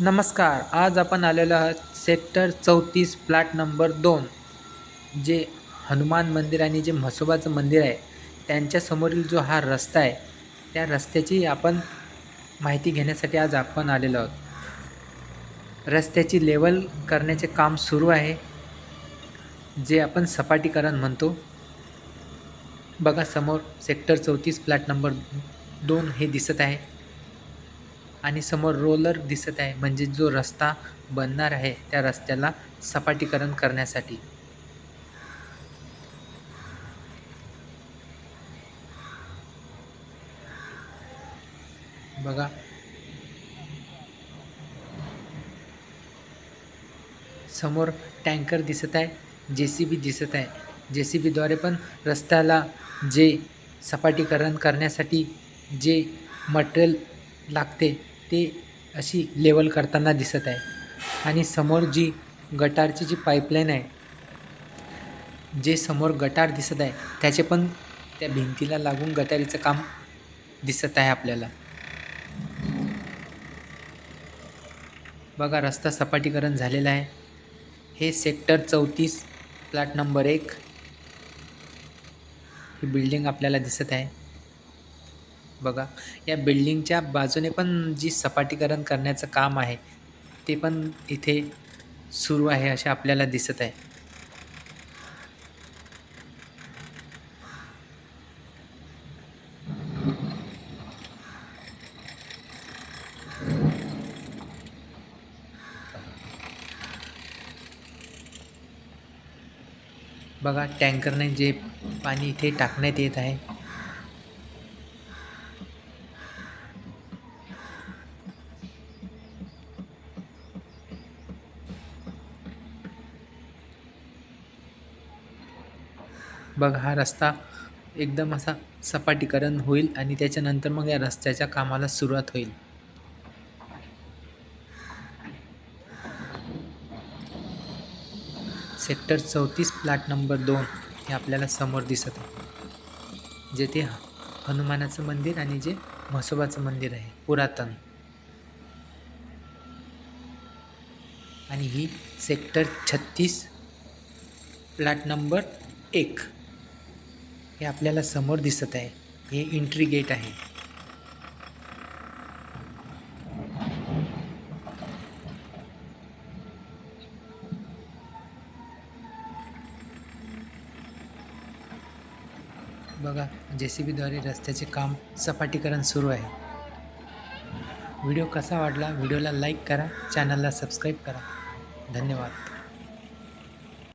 नमस्कार आज आपण आलेलो आहोत सेक्टर चौतीस प्लॅट नंबर दोन जे हनुमान मंदिर आणि जे म्हसोबाचं मंदिर आहे त्यांच्यासमोरील जो हा रस्ता आहे त्या रस्त्याची आपण माहिती घेण्यासाठी आज आपण आलेलो आहोत. रस्त्याची लेवल करण्याचे काम सुरू आहे जे आपण सपाटीकरण म्हणतो. बघा समोर सेक्टर चौतीस प्लॅट नंबर दोन हे दिसत आहे. आणि समोर रोलर दिसत आहे. म्हणजे जो रस्ता बनणार आहे त्या रस्त्याला सपाटीकरण करण्यासाठी. बघा. समोर टँकर दिसत आहे. जे सी बी दिसत आहे. जे सी बीद्वारे पण रस्त्याला जे सपाटीकरण करण्यासाठी जे मटेरियल लागते ते अशी लेवल करताना दिसत आहे. आणि समोर जी गटारची जी पाईपलाईन आहे जे समोर गटार दिसत आहे त्याचे पण त्या भिंतीला लागून गटारीचं काम दिसत आहे आपल्याला. बघा रस्ता सपाटीकरण झालेला आहे. हे सेक्टर चौतीस प्लॅट नंबर एक. ही बिल्डिंग आपल्याला दिसत आहे. बघा या बिल्डिंगच्या बाजूने पण जी सपाटीकरण करण्याचं काम आहे ते पण इथे सुरू आहे असे आपल्याला दिसत आहे. बघा टँकरने जे पाणी इथे टाकण्यात येत आहे बघा हा रस्ता एकदम असा सपाटीकरण होईल आणि त्याच्यानंतर मग या रस्त्याच्या कामाला सुरुवात होईल. सेक्टर चौतीस प्लॅट नंबर दोन हे आपल्याला समोर दिसत आहे. जेथे हनुमानाचं मंदिर आणि जे म्हसोबाचं मंदिर आहे पुरातन. आणि ही सेक्टर छत्तीस प्लॅट नंबर एक. हे आपल्याला समोर दिसत आहे. हे एंट्री गेट आहे. बघा जे सी बीद्वारे रस्त्याचे काम सपाटीकरण सुरू आहे. व्हिडिओ कसा वाटला? व्हिडिओला लाईक करा. चॅनलला सबस्क्राईब करा. धन्यवाद.